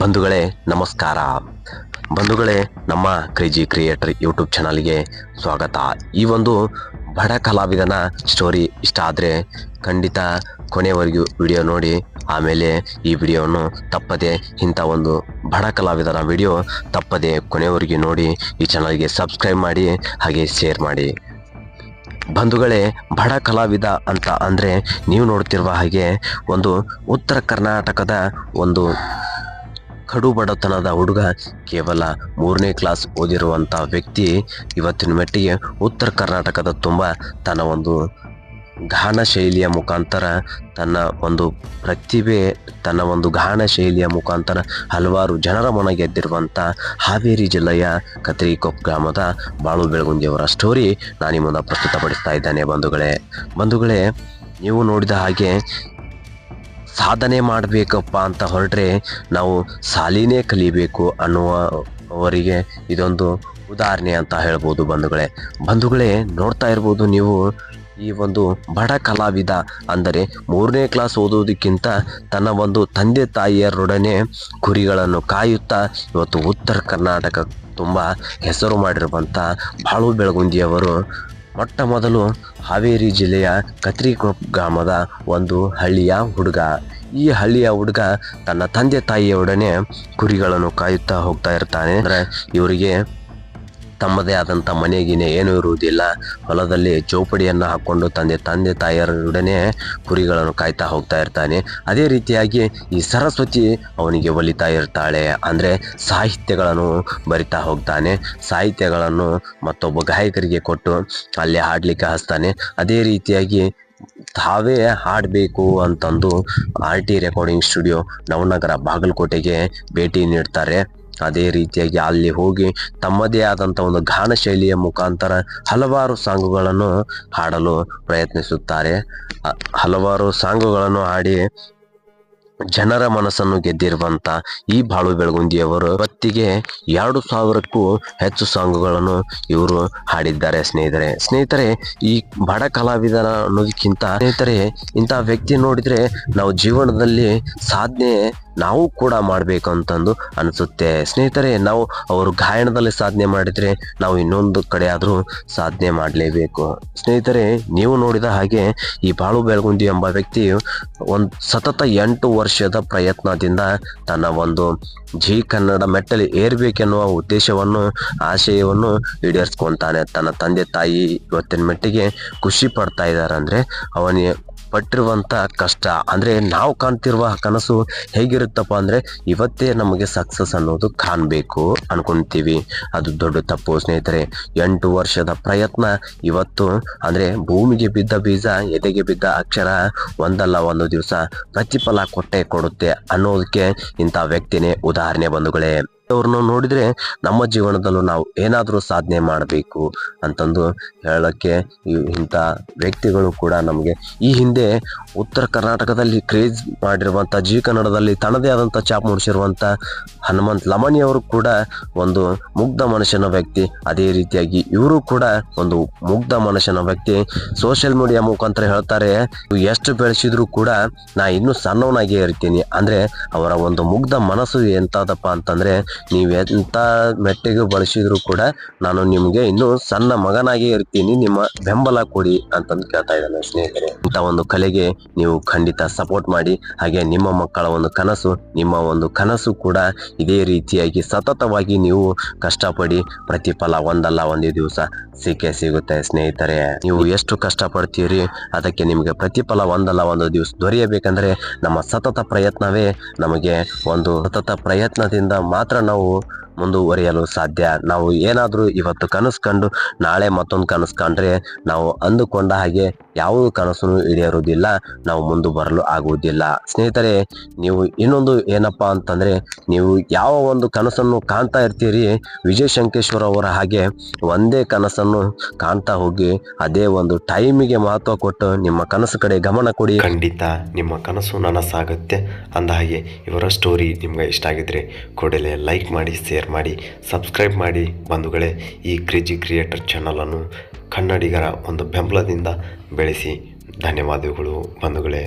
ಬಂಧುಗಳೇ, ನಮಸ್ಕಾರ. ಬಂಧುಗಳೇ, ನಮ್ಮ ಕ್ರೇಜಿ ಕ್ರಿಯೇಟರ್ ಯೂಟ್ಯೂಬ್ ಚಾನಲ್ಗೆ ಸ್ವಾಗತ. ಈ ಒಂದು ಬಡ ಕಲಾವಿದನ ಸ್ಟೋರಿ ಇಷ್ಟ ಆದರೆ ಖಂಡಿತ ಕೊನೆವರೆಗೂ ವಿಡಿಯೋ ನೋಡಿ, ಆಮೇಲೆ ಈ ವಿಡಿಯೋವನ್ನು ತಪ್ಪದೆ ಇಂಥ ಒಂದು ಬಡ ಕಲಾವಿದನ ವಿಡಿಯೋ ತಪ್ಪದೆ ಕೊನೆವರೆಗೂ ನೋಡಿ, ಈ ಚಾನಲ್ಗೆ ಸಬ್ಸ್ಕ್ರೈಬ್ ಮಾಡಿ, ಹಾಗೆ ಶೇರ್ ಮಾಡಿ. ಬಂಧುಗಳೇ, ಬಡ ಕಲಾವಿದ ಅಂತ ಅಂದರೆ ನೀವು ನೋಡ್ತಿರುವ ಹಾಗೆ ಒಂದು ಉತ್ತರ ಕರ್ನಾಟಕದ ಒಂದು ಕಡು ಬಡತನದ ಹುಡುಗ. ಕೇವಲ ಮೂರನೇ ಕ್ಲಾಸ್ ಓದಿರುವಂಥ ವ್ಯಕ್ತಿ ಇವತ್ತಿನ ಮಟ್ಟಿಗೆ ಉತ್ತರ ಕರ್ನಾಟಕದ ತುಂಬ ತನ್ನ ಒಂದು ಗಾನ ಶೈಲಿಯ ಮುಖಾಂತರ ತನ್ನ ಒಂದು ಪ್ರತಿಭೆ, ತನ್ನ ಒಂದು ಗಾನ ಶೈಲಿಯ ಮುಖಾಂತರ ಹಲವಾರು ಜನರ ಮನ ಗೆದ್ದಿರುವಂಥ ಹಾವೇರಿ ಜಿಲ್ಲೆಯ ಕತ್ರಿಕೊಪ್ಪ ಗ್ರಾಮದ ಬಾಳು ಬೆಳಗುಂದಿಯವರ ಸ್ಟೋರಿ ನಾನು ನಿಮ್ಮನ್ನು ಪ್ರಸ್ತುತಪಡಿಸ್ತಾ ಇದ್ದೇನೆ ಬಂಧುಗಳೇ. ಬಂಧುಗಳೇ, ನೀವು ನೋಡಿದ ಹಾಗೆ ಸಾಧನೆ ಮಾಡಬೇಕಪ್ಪ ಅಂತ ಹೊರಟ್ರೆ ನಾವು ಸಾಲಿನೇ ಕಲಿಬೇಕು ಅನ್ನುವವರಿಗೆ ಇದೊಂದು ಉದಾಹರಣೆ ಅಂತ ಹೇಳ್ಬೋದು ಬಂಧುಗಳೇ. ಬಂಧುಗಳೇ, ನೋಡ್ತಾ ಇರ್ಬೋದು ನೀವು ಈ ಒಂದು ಬಡ ಕಲಾವಿದ ಅಂದರೆ ಮೂರನೇ ಕ್ಲಾಸ್ ಓದೋದಕ್ಕಿಂತ ತನ್ನ ಒಂದು ತಂದೆ ತಾಯಿಯರೊಡನೆ ಕುರಿಗಳನ್ನು ಕಾಯುತ್ತಾ ಇವತ್ತು ಉತ್ತರ ಕರ್ನಾಟಕ ತುಂಬ ಹೆಸರು ಮಾಡಿರುವಂಥ ಬಾಳು ಬೆಳಗುಂದಿಯವರು ಮೊಟ್ಟ ಮೊದಲು ಹಾವೇರಿ ಜಿಲ್ಲೆಯ ಕತ್ರಿಕೋಪ್ ಗ್ರಾಮದ ಒಂದು ಹಳ್ಳಿಯ ಹುಡುಗ. ಈ ಹಳ್ಳಿಯ ಹುಡುಗ ತನ್ನ ತಂದೆ ತಾಯಿಯೊಡನೆ ಕುರಿಗಳನ್ನು ಕಾಯುತ್ತಾ ಹೋಗ್ತಾ ಇರ್ತಾನೆ. ಅಂದ್ರೆ ಇವರಿಗೆ ತಮ್ಮದೇ ಆದಂಥ ಮನೆಗಿನೆ ಏನೂ ಇರುವುದಿಲ್ಲ. ಹೊಲದಲ್ಲಿ ಚೌಪಡಿಯನ್ನು ಹಾಕ್ಕೊಂಡು ತಂದೆ ತಂದೆ ತಾಯಿಯರೊಡನೆ ಕುರಿಗಳನ್ನು ಕಾಯ್ತಾ ಹೋಗ್ತಾ ಇರ್ತಾನೆ. ಅದೇ ರೀತಿಯಾಗಿ ಈ ಸರಸ್ವತಿ ಅವನಿಗೆ ಒಲಿತಾ ಇರ್ತಾಳೆ. ಅಂದರೆ ಸಾಹಿತ್ಯಗಳನ್ನು ಬರಿತಾ ಹೋಗ್ತಾನೆ. ಸಾಹಿತ್ಯಗಳನ್ನು ಮತ್ತೊಬ್ಬ ಗಾಯಕರಿಗೆ ಕೊಟ್ಟು ಅಲ್ಲಿ ಹಾಡಲಿಕ್ಕೆ ಹಚ್ತಾನೆ. ಅದೇ ರೀತಿಯಾಗಿ ತಾವೇ ಹಾಡಬೇಕು ಅಂತಂದು R T recording studio Navanagar ಬಾಗಲಕೋಟೆಗೆ ಭೇಟಿ ನೀಡ್ತಾರೆ. ಅದೇ ರೀತಿಯಾಗಿ ಅಲ್ಲಿ ಹೋಗಿ ತಮ್ಮದೇ ಆದಂಥ ಒಂದು ಗಾನ ಶೈಲಿಯ ಮುಖಾಂತರ ಹಲವಾರು ಸಾಂಗುಗಳನ್ನು ಹಾಡಲು ಪ್ರಯತ್ನಿಸುತ್ತಾರೆ. ಹಲವಾರು ಸಾಂಗುಗಳನ್ನು ಹಾಡಿ ಜನರ ಮನಸ್ಸನ್ನು ಗೆದ್ದಿರುವಂತ ಈ ಬಾಳು ಬೆಳಗುಂದಿಯವರು ಇವತ್ತಿಗೆ ಎರಡು ಸಾವಿರಕ್ಕೂ ಹೆಚ್ಚು ಸಾಂಗುಗಳನ್ನು ಇವರು ಹಾಡಿದ್ದಾರೆ ಸ್ನೇಹಿತರೆ. ಸ್ನೇಹಿತರೆ, ಈ ಬಡ ಕಲಾವಿದನ ಅನ್ನೋದಕ್ಕಿಂತ ಸ್ನೇಹಿತರೆ, ಇಂಥ ವ್ಯಕ್ತಿ ನೋಡಿದ್ರೆ ನಾವು ಜೀವನದಲ್ಲಿ ಸಾಧನೆ ನಾವು ಕೂಡ ಮಾಡಬೇಕು ಅಂತಂದು ಅನಿಸುತ್ತೆ. ಸ್ನೇಹಿತರೆ, ನಾವು ಅವರು ಗಾಯನದಲ್ಲಿ ಸಾಧನೆ ಮಾಡಿದರೆ ನಾವು ಇನ್ನೊಂದು ಕಡೆ ಆದರೂ ಸಾಧನೆ ಮಾಡಲೇಬೇಕು. ಸ್ನೇಹಿತರೆ, ನೀವು ನೋಡಿದ ಹಾಗೆ ಈ ಬಾಳು ಬೆಳಗುಂದಿ ಎಂಬ ವ್ಯಕ್ತಿ ಒಂದು ಸತತ ಎಂಟು ವರ್ಷದ ಪ್ರಯತ್ನದಿಂದ ತನ್ನ ಒಂದು ಜಿ ಕನ್ನಡ ಮೆಟ್ಟಲಿ ಏರ್ಬೇಕೆನ್ನುವ ಉದ್ದೇಶವನ್ನು, ಆಶಯವನ್ನು ಈಡೇರಿಸ್ಕೊತಾನೆ. ತನ್ನ ತಂದೆ ತಾಯಿ ಇವತ್ತಿನ ಮಟ್ಟಿಗೆ ಖುಷಿ ಪಡ್ತಾ ಇದ್ದಾರೆ ಅಂದರೆ ಅವನಿಗೆ ಪಟ್ಟಿರುವಂತ ಕಷ್ಟ. ಅಂದ್ರೆ ನಾವು ಕಾಣ್ತಿರುವ ಕನಸು ಹೇಗಿರುತ್ತಪ್ಪ ಅಂದ್ರೆ ಇವತ್ತೇ ನಮಗೆ ಸಕ್ಸಸ್ ಅನ್ನೋದು ಕಾಣಬೇಕು ಅನ್ಕೊಂತೀವಿ. ಅದು ದೊಡ್ಡ ತಪ್ಪು ಸ್ನೇಹಿತರೆ. ಎಂಟು ವರ್ಷದ ಪ್ರಯತ್ನ ಇವತ್ತು ಅಂದ್ರೆ ಭೂಮಿಗೆ ಬಿದ್ದ ಬೀಜ, ಎದೆಗೆ ಬಿದ್ದ ಅಕ್ಷರ ಒಂದಲ್ಲ ಒಂದು ದಿವಸ ಪ್ರತಿಫಲ ಕೊಟ್ಟೆ ಕೊಡುತ್ತೆ ಅನ್ನೋದಕ್ಕೆ ಇಂಥ ವ್ಯಕ್ತಿನೇ ಉದಾಹರಣೆ ಬಂಧುಗಳೇ. ಅವ್ರನ್ನ ನೋಡಿದ್ರೆ ನಮ್ಮ ಜೀವನದಲ್ಲೂ ನಾವು ಏನಾದರೂ ಸಾಧನೆ ಮಾಡಬೇಕು ಅಂತಂದು ಹೇಳಕ್ಕೆ ಇಂಥ ವ್ಯಕ್ತಿಗಳು ಕೂಡ ನಮಗೆ ಈ ಹಿಂದೆ ಉತ್ತರ ಕರ್ನಾಟಕದಲ್ಲಿ ಕ್ರೇಜ್ ಮಾಡಿರುವಂಥ ಜೀ ಕನ್ನಡದಲ್ಲಿ ತನ್ನದೇ ಆದಂಥ ಚಾಪ್ ಮೂಡಿಸಿರುವಂಥ ಹನುಮಂತ್ ಲಮಣಿ ಅವರು ಕೂಡ ಒಂದು ಮುಗ್ಧ ಮನುಷ್ಯನ ವ್ಯಕ್ತಿ. ಅದೇ ರೀತಿಯಾಗಿ ಇವರು ಕೂಡ ಒಂದು ಮುಗ್ಧ ಮನುಷ್ಯನ ವ್ಯಕ್ತಿ. ಸೋಷಿಯಲ್ ಮೀಡಿಯಾ ಮುಖಾಂತರ ಹೇಳ್ತಾರೆ "ನೀವು ಎಷ್ಟು ಬೆಳೆಸಿದ್ರು ಕೂಡ ನಾ ಇನ್ನೂ ಸಣ್ಣವನಾಗೇ ಇರ್ತೀನಿ. ಅಂದ್ರೆ ಅವರ ಒಂದು ಮುಗ್ಧ ಮನಸ್ಸು ಎಂತದಪ್ಪ ಅಂತಂದ್ರೆ ನೀವು ಎಂಥ ಮೆಟ್ಟಿಗೆ ಬಳಸಿದ್ರು ಕೂಡ ನಾನು ನಿಮಗೆ ಇನ್ನೂ ಸಣ್ಣ ಮಗನಾಗಿ ಇರ್ತೀನಿ, ನಿಮ್ಮ ಬೆಂಬಲ ಕೊಡಿ ಅಂತಂದು ಕೇಳ್ತಾ ಇದ್ದಾನೆ ಸ್ನೇಹಿತರೆ. ಇಂಥ ಒಂದು ಕಲೆಗೆ ನೀವು ಖಂಡಿತ ಸಪೋರ್ಟ್ ಮಾಡಿ, ಹಾಗೆ ನಿಮ್ಮ ಮಕ್ಕಳ ಒಂದು ಕನಸು, ನಿಮ್ಮ ಒಂದು ಕನಸು ಕೂಡ ಇದೇ ರೀತಿಯಾಗಿ ಸತತವಾಗಿ ನೀವು ಕಷ್ಟಪಡಿ ಪ್ರತಿಫಲ ಒಂದಲ್ಲ ಒಂದು ದಿವಸ ಸಿಕ್ಕೇ ಸಿಗುತ್ತೆ ಸ್ನೇಹಿತರೆ. ನೀವು ಎಷ್ಟು ಕಷ್ಟಪಡ್ತೀರಿ, ಅದಕ್ಕೆ ನಿಮಗೆ ಪ್ರತಿಫಲ ಒಂದಲ್ಲ ಒಂದು ದಿವಸ ದೊರೆಯಬೇಕಂದ್ರೆ ನಮ್ಮ ಸತತ ಪ್ರಯತ್ನವೇ ನಮಗೆ ಒಂದು ಸತತ ಪ್ರಯತ್ನದಿಂದ ಮಾತ್ರ ನಾವು ಮುಂದುವರಿಯಲು ಸಾಧ್ಯ. ನಾವು ಏನಾದರೂ ಇವತ್ತು ಕನಸು ಕಂಡು ನಾಳೆ ಮತ್ತೊಂದು ಕನಸು ಕಂಡ್ರೆ ನಾವು ಅಂದುಕೊಂಡ ಹಾಗೆ ಯಾವ ಕನಸನ್ನು ಈಡೇರುವುದಿಲ್ಲ, ನಾವು ಮುಂದೆ ಬರಲು ಆಗುವುದಿಲ್ಲ. ಸ್ನೇಹಿತರೆ, ನೀವು ಇನ್ನೊಂದು ಏನಪ್ಪ ಅಂತಂದ್ರೆ, ನೀವು ಯಾವ ಒಂದು ಕನಸನ್ನು ಕಾಣ್ತಾ ಇರ್ತೀರಿ ವಿಜಯ್ ಶಂಕೇಶ್ವರ ಅವರ ಹಾಗೆ ಒಂದೇ ಕನಸನ್ನು ಕಾಣ್ತಾ ಹೋಗಿ ಅದೇ ಒಂದು ಟೈಮಿಗೆ ಮಹತ್ವ ಕೊಟ್ಟು ನಿಮ್ಮ ಕನಸು ಕಡೆ ಗಮನ ಕೊಡಿ. ಖಂಡಿತ ನಿಮ್ಮ ಕನಸು ನನಸಾಗುತ್ತೆ. ಅಂದ ಹಾಗೆ ಇವರ ಸ್ಟೋರಿ ನಿಮ್ಗೆ ಇಷ್ಟ ಆಗಿದ್ರೆ ಕೂಡಲೇ ಲೈಕ್ ಮಾಡಿ, ಶೇರ್ ಮಾಡಿ ಸಬ್ಸ್ಕ್ರೈಬ್ ಮಾಡಿ ಬಂಧುಗಳೇ ಈ ಕ್ರೇಜಿ ಕ್ರಿಯೇಟರ್ ಚಾನಲನ್ನು ಕನ್ನಡಿಗರ ಒಂದು ಬೆಂಬಲದಿಂದ ಬೆಳೆಸಿ ಧನ್ಯವಾದಗಳು ಬಂಧುಗಳೇ.